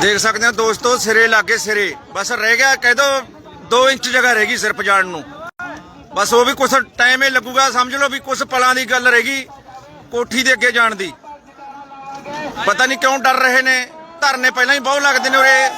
ਦੇਖ ਸਕਦੇ ਹੋ ਦੋਸਤੋ, ਸਿਰੇ ਲਾਗੇ ਸਿਰੇ। ਬਸ ਰਹਿ ਗਿਆ, ਕਹਿ ਦੋ 2 ਇੰਚ ਜਗ੍ਹਾ ਰਹਿ ਗਈ ਸਿਰ ਜਾਣ ਨੂੰ। ਬਸ ਉਹ ਵੀ ਕੁਛ ਟਾਈਮ ਹੀ ਲੱਗੂਗਾ, ਸਮਝ ਲਓ ਵੀ ਕੁਛ ਪਲਾਂ ਦੀ ਗੱਲ ਰਹਿ ਗਈ, ਕੋਠੀ ਦੇ ਅੱਗੇ ਜਾਣ ਦੀ। ਪਤਾ ਨਹੀਂ ਕਿਉਂ ਡਰ ਰਹੇ ਨੇ, ਧਰਨੇ ਪਹਿਲਾਂ ਹੀ ਬਹੁਤ ਲੱਗਦੇ ਨੇ ਉਰੇ।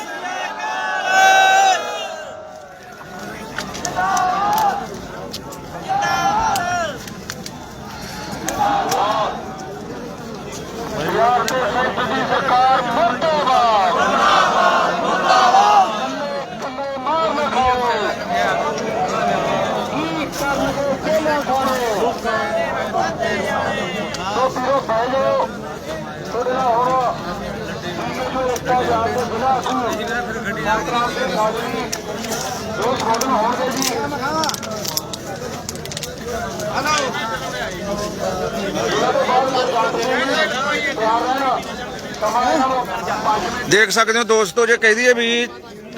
ਦੇਖ ਸਕਦੇ ਹੋ ਦੋਸਤੋ, ਜੇ ਕਹਿ ਦਈਏ ਵੀ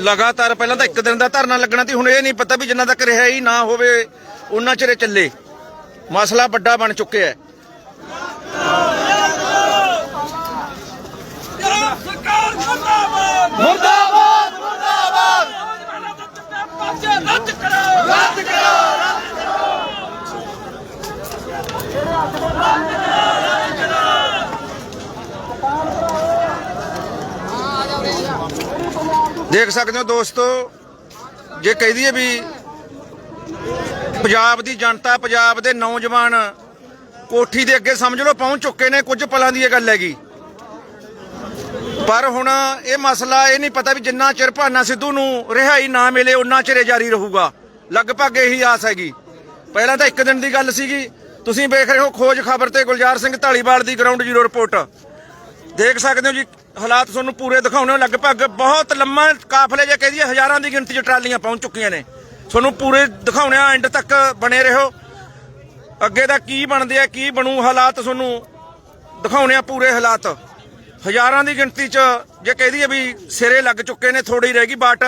ਲਗਾਤਾਰ ਪਹਿਲਾਂ ਤਾਂ ਇੱਕ ਦਿਨ ਦਾ ਧਰਨਾ ਲੱਗਣਾ ਤੇ ਹੁਣ ਇਹ ਨਹੀਂ ਪਤਾ ਵੀ ਜਿੰਨਾ ਤੱਕ ਰਿਹਾ ਹੀ ਨਾ ਹੋਵੇ ਉਹਨਾਂ ਚਿਰ ਚੱਲੇ। ਮਸਲਾ ਵੱਡਾ ਬਣ ਚੁੱਕਿਆ ਹੈ। ਦੇਖ ਸਕਦੇ ਹੋ ਦੋਸਤੋ ਜੇ ਕਹਿ ਦਈਏ ਵੀ ਪੰਜਾਬ ਦੀ ਜਨਤਾ ਪੰਜਾਬ ਦੇ ਨੌਜਵਾਨ ਕੋਠੀ ਦੇ ਅੱਗੇ ਸਮਝ ਲਓ ਪਹੁੰਚ ਚੁੱਕੇ ਨੇ, ਕੁਝ ਪਲਾਂ ਦੀ ਇਹ ਗੱਲ ਹੈਗੀ। ਪਰ ਹੁਣ ਇਹ ਮਸਲਾ ਇਹ ਨਹੀਂ ਪਤਾ ਵੀ ਜਿੰਨਾ ਚਿਰ ਭਾਨਾ ਸਿੱਧੂ ਨੂੰ ਰਿਹਾਈ ਨਾ ਮਿਲੇ ਉਹਨਾਂ ਚਿਰ ਇਹ ਜਾਰੀ ਰਹੂਗਾ। ਲਗਭਗ ਇਹੀ ਆਸ ਹੈਗੀ। ਪਹਿਲਾਂ ਤਾਂ ਇੱਕ ਦਿਨ ਦੀ ਗੱਲ ਸੀਗੀ। ਤੁਸੀਂ ਵੇਖ ਰਹੇ ਹੋ ਖੋਜ ਖਬਰ ਤੇ ਗੁਲਜ਼ਾਰ ਸਿੰਘ ਢਾਲੀਵਾਲ ਦੀ ਗਰਾਊਂਡ ਜ਼ੀਰੋ ਰਿਪੋਰਟ ਦੇਖ ਸਕਦੇ ਹੋ ਜੀ, ਹਾਲਾਤ ਤੁਹਾਨੂੰ ਪੂਰੇ ਦਿਖਾਉਣੇ ਲਗਭਗ ਬਹੁਤ ਲੰਮਾ ਕਾਫਲੇ ਜੇ ਕਹਦੀਏ ਹਜ਼ਾਰਾਂ ਦੀ ਗਿਣਤੀ 'ਚ ਟਰਾਲੀਆਂ ਪਹੁੰਚ ਚੁੱਕੀਆਂ ਨੇ। ਤੁਹਾਨੂੰ ਪੂਰੇ ਦਿਖਾਉਣੇ ਆ ਐਂਡ ਤੱਕ ਬਣੇ ਰਹੋ। ਅੱਗੇ ਦਾ ਕੀ ਬਣਦੇ ਆ ਕੀ ਬਣੂ ਹਾਲਾਤ ਤੁਹਾਨੂੰ ਦਿਖਾਉਣੇ ਆ ਪੂਰੇ ਹਾਲਾਤ। ਹਜ਼ਾਰਾਂ ਦੀ ਗਿਣਤੀ 'ਚ ਜੇ ਕਹਦੀਏ ਵੀ ਸਿਰੇ ਲੱਗ ਚੁੱਕੇ ਨੇ ਥੋੜੀ ਰਹਿ ਗਈ ਬਾਟ।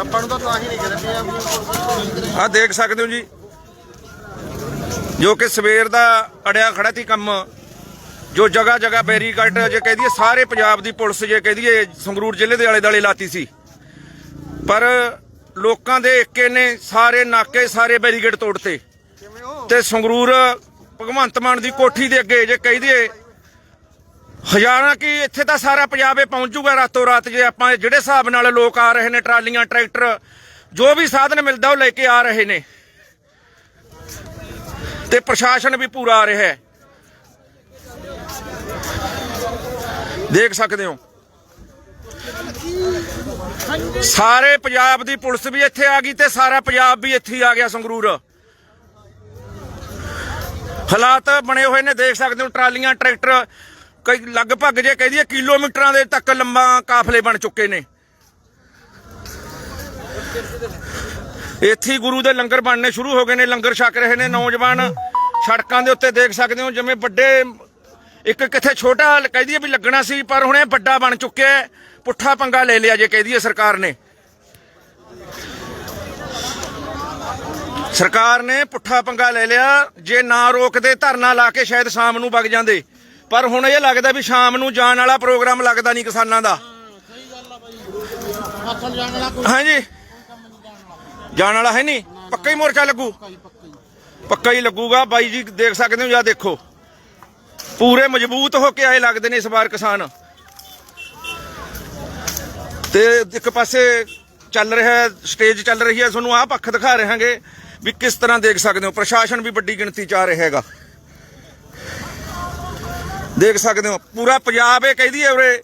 ਆਪਾਂ ਨੂੰ ਤਾਂ ਤਾਂ ਹੀ ਨਹੀਂ ਕਰਦੇ ਆ ਦੇਖ ਸਕਦੇ ਹੋ ਜੀ ਜੋ ਕਿ ਸਵੇਰ ਦਾ ਅੜਿਆ ਖੜਾ ਸੀ ਕੰਮ ਜੋ ਜਗ੍ਹਾ ਜਗ੍ਹਾ ਬੈਰੀਕੇਡ ਜੇ ਕਹਿ ਦਈਏ, ਸਾਰੇ ਪੰਜਾਬ ਦੀ ਪੁਲਿਸ ਜੇ ਕਹਿ ਦਈਏ, ਸੰਗਰੂਰ ਜ਼ਿਲ੍ਹੇ ਦੇ ਆਲੇ ਦਾਲੇ ਲਾਤੀ ਸੀ। ਪਰ ਲੋਕਾਂ ਦੇ ਏਕੇ ਨੇ ਸਾਰੇ ਨਾਕੇ ਸਾਰੇ ਬੈਰੀਕੇਡ ਤੋੜਤੇ। ਤੇ ਸੰਗਰੂਰ ਭਗਵੰਤ ਮਾਨ ਦੀ ਕੋਠੀ ਦੇ ਅੱਗੇ ਜੇ ਕਹਿ ਦਈਏ, ਹਜ਼ਾਰਾਂ ਕੀ ਇੱਥੇ ਤਾਂ ਸਾਰਾ ਪੰਜਾਬੇ ਪਹੁੰਚ ਜੂਗਾ ਰਾਤੋਂ ਰਾਤ ਜੇ ਆਪਾਂ ਜਿਹੜੇ ਹਿਸਾਬ ਨਾਲ ਲੋਕ ਆ ਰਹੇ ਨੇ, ਟਰਾਲੀਆਂ, ਟਰੈਕਟਰ, ਜੋ ਵੀ ਸਾਧਨ ਮਿਲਦਾ ਉਹ ਲੈ ਕੇ ਆ ਰਹੇ ਨੇ। ਤੇ ਪ੍ਰਸ਼ਾਸਨ ਵੀ ਪੂਰਾ ਆ ਰਿਹਾ ਹੈ। ਦੇਖ ਸਕਦੇ ਹੋ। ਸਾਰੇ ਪੰਜਾਬ ਦੀ ਪੁਲਿਸ ਵੀ ਇੱਥੇ ਆ ਗਈ ਤੇ ਸਾਰਾ ਪੰਜਾਬ ਵੀ ਇੱਥੇ ਆ ਗਿਆ ਸੰਗਰੂਰ। ਹਾਲਾਤ ਬਣੇ ਹੋਏ ਨੇ, ਦੇਖ ਸਕਦੇ ਹੋ ਟਰਾਲੀਆਂ, ਟਰੈਕਟਰ, ਕਈ ਲਗਭਗ ਜੇ ਕਹਿ ਕਿਲੋਮੀਟਰਾਂ ਦੇ ਤੱਕ ਲੰਮਾ ਕਾਫਲੇ ਬਣ ਚੁੱਕੇ ਨੇ। ਇੱਥੇ ਗੁਰੂ ਦੇ ਲੰਗਰ ਬਣਨੇ ਸ਼ੁਰੂ ਹੋ ਗਏ ਨੇ, ਲੰਗਰ ਛਕ ਰਹੇ ਨੇ ਨੌਜਵਾਨ। ਸੜਕਾਂ ਦੇ ਉੱਤੇ ਦੇਖ ਸਕਦੇ ਹੋ, ਜਿਵੇਂ ਵੱਡੇ ਇੱਕ ਕਿੱਥੇ ਛੋਟਾ ਕਹਿ ਦਈਏ ਵੀ ਲੱਗਣਾ ਸੀ, ਪਰ ਹੁਣ ਇਹ ਵੱਡਾ ਬਣ ਚੁੱਕਿਆ ਪੁੱਠਾ ਪੰਗਾ ਲੈ ਲਿਆ ਜੇ ਕਹਿ ਦਈਏ ਸਰਕਾਰ ਨੇ। ਸਰਕਾਰ ਨੇ ਪੁੱਠਾ ਪੰਗਾ ਲੈ ਲਿਆ, ਜੇ ਨਾ ਰੋਕਦੇ ਧਰਨਾ ਲਾ ਕੇ ਸ਼ਾਇਦ ਸ਼ਾਮ ਨੂੰ ਵਗ ਜਾਂਦੇ। ਪਰ ਹੁਣ ਇਹ ਲੱਗਦਾ ਵੀ ਸ਼ਾਮ ਨੂੰ ਜਾਣ ਵਾਲਾ ਪ੍ਰੋਗਰਾਮ ਲੱਗਦਾ ਨਹੀਂ ਕਿਸਾਨਾਂ ਦਾ। ਹਾਂਜੀ। ਜਾਣ ਵਾਲਾ ਹੈ ਨਹੀਂ। ਪੱਕਾ ਹੀ ਮੋਰਚਾ ਲੱਗੂ। ਪੱਕਾ ਹੀ ਲੱਗੂਗਾ। ਬਾਈ ਜੀ ਦੇਖ ਸਕਦੇ ਹੋ ਜਾਂ ਦੇਖੋ। ਪੂਰੇ ਮਜ਼ਬੂਤ ਹੋ ਕੇ ਆਏ ਲੱਗਦੇ ਨੇ ਇਸ ਵਾਰ ਕਿਸਾਨ। ਤੇ ਇੱਕ ਪਾਸੇ ਚੱਲ ਰਿਹਾ ਸਟੇਜ ਚੱਲ ਰਹੀ ਹੈ, ਤੁਹਾਨੂੰ ਆਹ ਪੱਖ ਦਿਖਾ ਰਹਾਂਗੇ ਵੀ ਕਿਸ ਤਰ੍ਹਾਂ ਦੇਖ ਸਕਦੇ ਹੋ। ਪ੍ਰਸ਼ਾਸਨ ਵੀ ਵੱਡੀ ਗਿਣਤੀ ਚ ਆ ਰਿਹਾ ਹੈਗਾ। ਦੇਖ ਸਕਦੇ ਹੋ, ਪੂਰਾ ਪੰਜਾਬ ਇਹ ਕਹਿੰਦੀ ਹੈ ਉਰੇ।